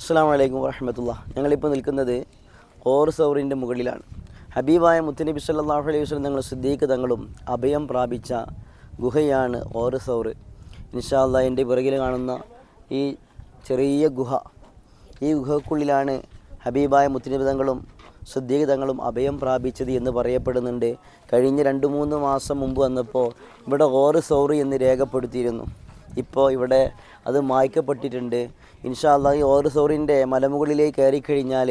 അസ്സാം വലൈക്കും വറഹമത്തുള്ള. ഞങ്ങളിപ്പോൾ നിൽക്കുന്നത് ഓർ സൗറിന്റെ മുകളിലാണ്. ഹബീബായ മുത്തനബി സല്ലാഹു അലൈഹി വസ്ലം തങ്ങൾ സിദ്ദീഖ് തങ്ങളും അഭയം പ്രാപിച്ച ഗുഹയാണ് ഓർ സൗറ് ഇൻഷാല്ല എന്റെ പിറകിൽ കാണുന്ന ഈ ചെറിയ ഗുഹ ഈ ഗുഹക്കുള്ളിലാണ് ഹബീബായ മുത്തനബി തങ്ങളും സിദ്ദീഖ് തങ്ങളും അഭയം പ്രാപിച്ചത് എന്ന് പറയപ്പെടുന്നുണ്ട്. കഴിഞ്ഞ രണ്ട് മൂന്ന് മാസം മുമ്പ് വന്നപ്പോൾ ഇവിടെ ഓർ എന്ന് രേഖപ്പെടുത്തിയിരുന്നു. ഇപ്പോൾ ഇവിടെ അത് മായ്ക്കപ്പെട്ടിട്ടുണ്ട്. ഇൻഷാല്ല ഈ ഓർ സൗറിന്റെ മലമുകളിലേക്ക് കയറിക്കഴിഞ്ഞാൽ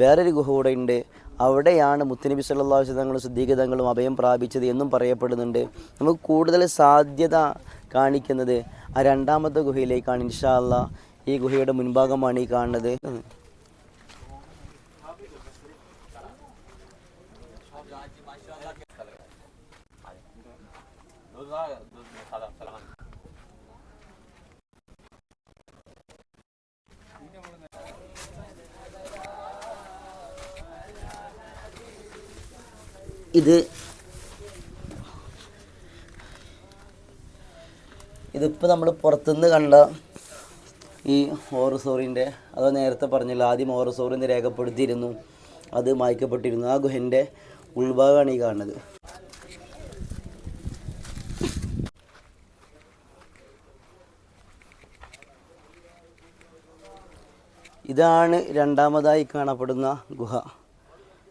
വേറൊരു ഗുഹ കൂടെ ഉണ്ട്. അവിടെയാണ് മുത്തനബി സല്ലാ തങ്ങളും സിദ്ധീകതങ്ങളും അഭയം പ്രാപിച്ചത് എന്നും പറയപ്പെടുന്നുണ്ട്. നമുക്ക് കൂടുതൽ സാധ്യത കാണിക്കുന്നത് ആ രണ്ടാമത്തെ ഗുഹയിലേക്കാണ് ഇൻഷാല്ല ഈ ഗുഹയുടെ മുൻഭാഗമാണ് ഈ കാണുന്നത്. ഇത്. ഇതിപ്പോൾ നമ്മൾ പുറത്തുനിന്ന് കണ്ട ഈ ഓറസോറിന്റെ അത് നേരത്തെ പറഞ്ഞല്ലോ ആദ്യം ഓറസോറിന്ന് രേഖപ്പെടുത്തിയിരുന്നു. അത് മായ്ക്കപ്പെട്ടിരുന്നു. ആ ഗുഹന്റെ ഉൾഭാഗമാണ് ഈ കാണുന്നത്. ഇതാണ് രണ്ടാമതായി കാണപ്പെടുന്ന ഗുഹ.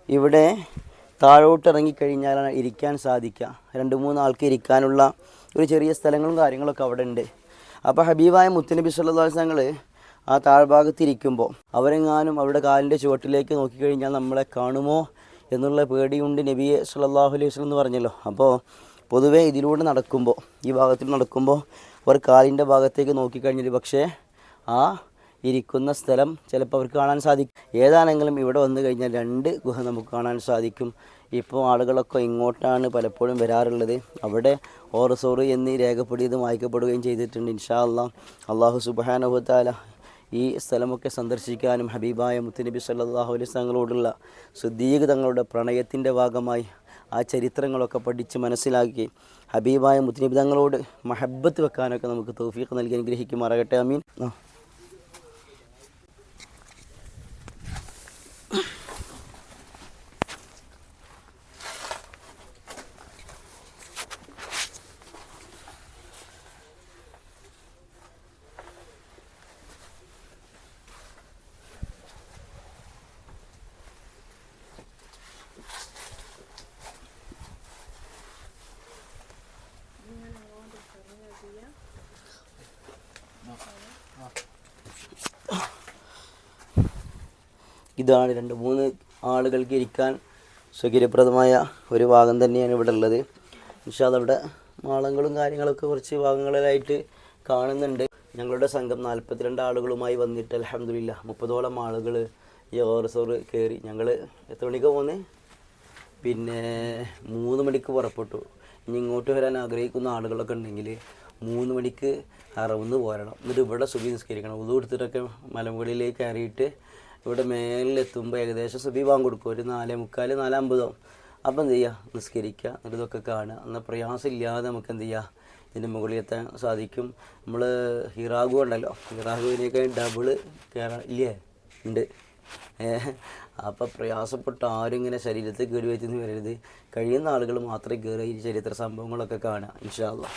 ഇവിടെ താഴോട്ട് ഇറങ്ങിക്കഴിഞ്ഞാലാണ് ഇരിക്കാൻ സാധിക്കുക. രണ്ട് മൂന്ന് ആൾക്ക് ഇരിക്കാനുള്ള ഒരു ചെറിയ സ്ഥലങ്ങളും കാര്യങ്ങളൊക്കെ അവിടെ ഉണ്ട് അപ്പോൾ ഹബീബായ മുത്തനബി സല്ലാസങ്ങൾ ആ താഴ്ഭാഗത്ത് ഇരിക്കുമ്പോൾ അവരെങ്ങാനും അവരുടെ കാലിന്റെ ചുവട്ടിലേക്ക് നോക്കിക്കഴിഞ്ഞാൽ നമ്മളെ കാണുമോ എന്നുള്ള പേടിയുണ്ട് നബിയെ സല്ലാഹു അലൈഹി വസ്ലം എന്ന് പറഞ്ഞല്ലോ. അപ്പോൾ പൊതുവേ ഇതിലൂടെ നടക്കുമ്പോൾ ഈ ഭാഗത്തിൽ നടക്കുമ്പോൾ അവർ കാലിന്റെ ഭാഗത്തേക്ക് നോക്കിക്കഴിഞ്ഞാൽ പക്ഷേ ആ ഇരിക്കുന്ന സ്ഥലം ചിലപ്പോൾ അവർക്ക് കാണാൻ സാധിക്കും. ഏതാണെങ്കിലും ഇവിടെ വന്നു കഴിഞ്ഞാൽ രണ്ട് ഗുഹ നമുക്ക് കാണാൻ സാധിക്കും. ഇപ്പോൾ ആളുകളൊക്കെ ഇങ്ങോട്ടാണ് പലപ്പോഴും വരാറുള്ളത്. അവിടെ ഓറസോറ് എന്നീ രേഖപ്പെടുത്തിയതും വായിക്കപ്പെടുകയും ചെയ്തിട്ടുണ്ട്. ഇൻഷാ അള്ളാഹ് അള്ളാഹു സുബാനഹുത്താല ഈ സ്ഥലമൊക്കെ സന്ദർശിക്കാനും ഹബീബായ മുത്തുനബി സല്ലാഹു അലൈഹി തങ്ങളോടുള്ള സുദ്ദീഖ് തങ്ങളുടെ പ്രണയത്തിന്റെ ഭാഗമായി ആ ചരിത്രങ്ങളൊക്കെ പഠിച്ച് മനസ്സിലാക്കി. ഹബീബായ മുത്തുനബി തങ്ങളോട് മഹബത്ത് വെക്കാനൊക്കെ നമുക്ക് തൗഫീഖ് നൽകി അനുഗ്രഹിക്കുമാറാകട്ടെ. അമീൻ ഇതാണ് രണ്ട് മൂന്ന് ആളുകൾക്ക് ഇരിക്കാൻ സൗകര്യപ്രദമായ ഒരു ഭാഗം തന്നെയാണ് ഇവിടെ ഉള്ളത്. പക്ഷേ അതവിടെ മാളങ്ങളും കാര്യങ്ങളൊക്കെ കുറച്ച് ഭാഗങ്ങളിലായിട്ട് കാണുന്നുണ്ട്. ഞങ്ങളുടെ സംഘം നാൽപ്പത്തിരണ്ട് ആളുകളുമായി വന്നിട്ട് അലഹമില്ല മുപ്പതോളം ആളുകൾ ഈ ഓറസോറ് കയറി ഞങ്ങൾ എത്ര മണിക്ക് പോകുന്നത് പിന്നെ മൂന്ന് മണിക്ക് പുറപ്പെട്ടു. ഇനി ഇങ്ങോട്ട് വരാൻ ആഗ്രഹിക്കുന്ന ആളുകളൊക്കെ ഉണ്ടെങ്കിൽ മൂന്ന് മണിക്ക് അറവുന്ന് പോരണം. എന്നിട്ട് ഇവിടെ സുബി നിസ്കരിക്കണം. ഉതു എടുത്തിട്ടൊക്കെ മലമുകളിലേക്ക് കയറിയിട്ട് ഇവിടെ മേലിലെത്തുമ്പോൾ ഏകദേശം സുബി വാങ്ങി കൊടുക്കും. ഒരു നാലേ മുക്കാൽ നാലമ്പതോ അപ്പം എന്ത് ചെയ്യുക നിസ്കരിക്കുക. എന്നിട്ട് ഇതൊക്കെ കാണുക. എന്നാൽ പ്രയാസമില്ലാതെ നമുക്ക് എന്ത് ചെയ്യുക ഇതിന്റെ മുകളിൽ എത്താൻ സാധിക്കും. നമ്മൾ ഹിറാഗു ഉണ്ടല്ലോ. ഹിറാഗുവിനേക്കാൾ ഡബിൾ കയറാം ഇല്ലേ? ഉണ്ട്. അപ്പം പ്രയാസപ്പെട്ട ആരും ഇങ്ങനെ ശരീരത്തിൽ കേടുവെച്ചെന്ന് വരരുത് കഴിയുന്ന ആളുകൾ മാത്രമേ കയറി ഈ ചരിത്ര സംഭവങ്ങളൊക്കെ കാണുക ഇൻഷാ അള്ളാഹ്